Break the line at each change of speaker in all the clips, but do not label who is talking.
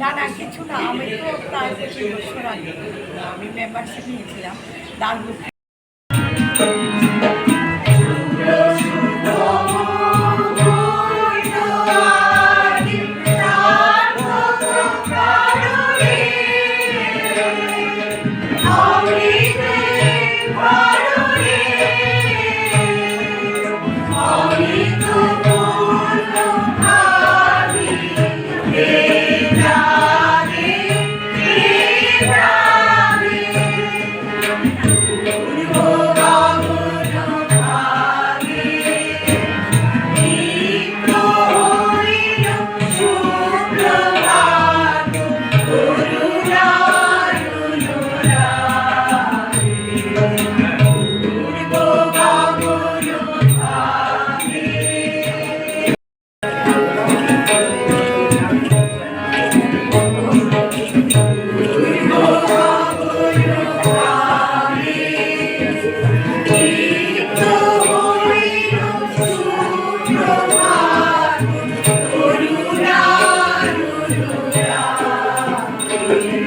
না না কিছু না আমি তো প্রায় বছর আগে মেম্বারশিপ নিয়েছিলাম দারুণ।
Thank you.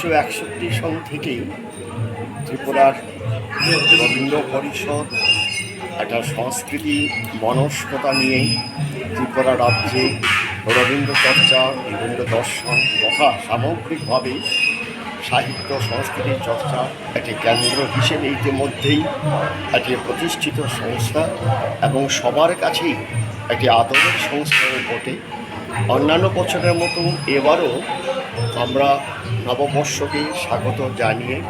উনিশশো একষট্টি সন থেকেই ত্রিপুরার রবীন্দ্র পরিষদ একটা সংস্কৃতি মনস্কতা নিয়েই ত্রিপুরা রাজ্যে রবীন্দ্র চর্চা, রবীন্দ্র দর্শন তথা সামগ্রিকভাবে সাহিত্য, সংস্কৃতির চর্চা একটি কেন্দ্র হিসেবে ইতিমধ্যেই একটি প্রতিষ্ঠিত সংস্থা এবং সবার কাছেই একটি আদরের সংস্থা ওঠে অন্যান্য বছরের মতো এবারও আমরা নববর্ষকে স্বাগত জানিয়ে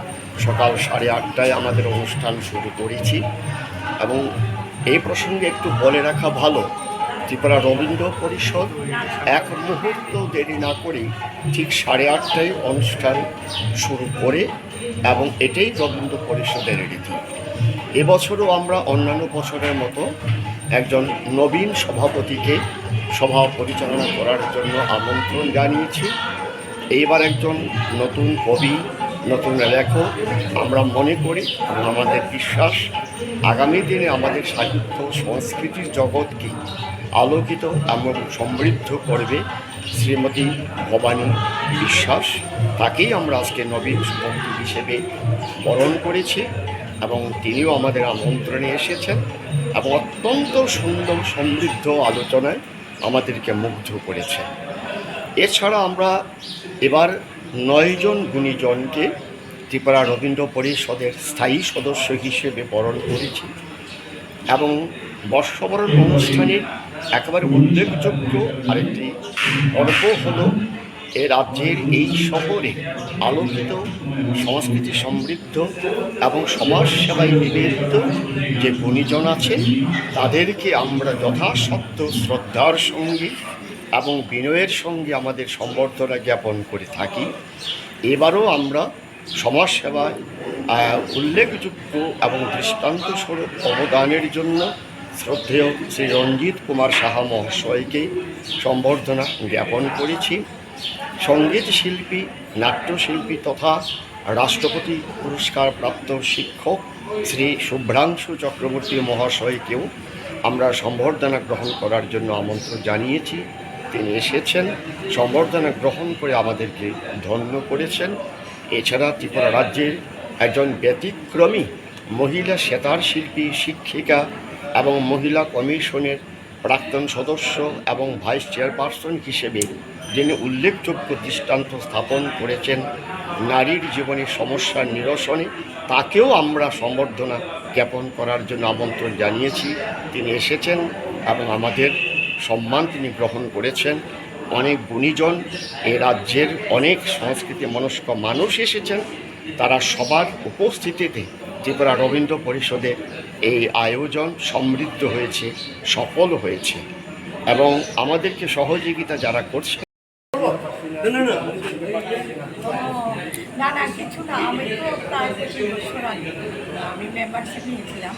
সকাল সাড়ে আটটায় আমাদের অনুষ্ঠান শুরু করেছি। এবং এই প্রসঙ্গে একটু বলে রাখা ভালো, ত্রিপুরা রবীন্দ্র পরিষদ এক মুহূর্ত দেরি না করে ঠিক সাড়ে আটটায় অনুষ্ঠান শুরু করে এবং এটাই রবীন্দ্র পরিষদের রীতি। এবছরও আমরা অন্যান্য বছরের মতো একজন নবীন সভাপতিকে সভা পরিচালনা করার জন্য আমন্ত্রণ জানিয়েছি। এইবার একজন নতুন কবি, নতুন লেখক আমরা মনে করি এবং আমাদের বিশ্বাস, আগামী দিনে আমাদের সাহিত্য সংস্কৃতির জগৎকে আলোকিত এবং সমৃদ্ধ করবে শ্রীমতী ভবানী বিশ্বাস। তাকেই আমরা আজকে নবীন সভাপতি হিসেবে বরণ করেছি এবং তিনিও আমাদের আমন্ত্রণে এসেছেন এবং অত্যন্ত সুন্দর সমৃদ্ধ আলোচনায় আমাদেরকে মুগ্ধ করেছেন। এছাড়া আমরা এবার নয়জন গুণীজনকে ত্রিপুরা রবীন্দ্র পরিষদের স্থায়ী সদস্য হিসেবে বরণ করেছি এবং বর্ষবরণ অনুষ্ঠানের একেবারে উল্লেখযোগ্য আরেকটি পর্ব হলো এ রাজ্যের এই শহরে আলোকিত, সংস্কৃতি সমৃদ্ধ এবং সমাজ সেবায় নিবেদিত যে গুণীজন আছে তাদেরকে আমরা যথাসত্য শ্রদ্ধার সঙ্গে এবং বিনয়ের সঙ্গে আমাদের সম্বর্ধনা জ্ঞাপন করে থাকি। এবারও আমরা সমাজসেবায় উল্লেখযোগ্য এবং দৃষ্টান্ত স্বরূপ অবদানের জন্য শ্রদ্ধেয় শ্রী রঞ্জিত কুমার সাহা মহাশয়কে সম্বর্ধনা জ্ঞাপন করেছি। সংগীত শিল্পী, নাট্যশিল্পী তথা রাষ্ট্রপতি পুরস্কার প্রাপ্ত শিক্ষক শ্রী শুভ্রাংশু চক্রবর্তী মহাশয়কেও আমরা সম্বর্ধনা গ্রহণ করার জন্য আমন্ত্রণ জানিয়েছি। তিনি এসেছেন, সম্বর্ধনা গ্রহণ করে আমাদেরকে ধন্য করেছেন। এছাড়া ত্রিপুরা রাজ্যের একজন ব্যতিক্রমী মহিলা সেতার শিল্পী, শিক্ষিকা এবং মহিলা কমিশনের প্রাক্তন সদস্য এবং ভাইস চেয়ারপারসন হিসেবে যিনি উল্লেখযোগ্য দৃষ্টান্ত স্থাপন করেছেন নারীর জীবনে সমস্যার নিরসনে, তাকেও আমরা সম্বর্ধনা জ্ঞাপন করার জন্য আমন্ত্রণ জানিয়েছি। তিনি এসেছেন এবং আমাদের সম্মান তিনি গ্রহণ করেছেন। অনেক গুণীজন, এ রাজ্যের অনেক সংস্কৃতি মনস্ক মানুষ এসেছেন। তারা সবার উপস্থিতিতে ত্রিপুরা রবীন্দ্র পরিষদের এই আয়োজন সমৃদ্ধ হয়েছে, সফল হয়েছে এবং আমাদেরকে সহযোগিতা যারা করছে
আমি মেম্বারশিপ নিয়েছিলাম।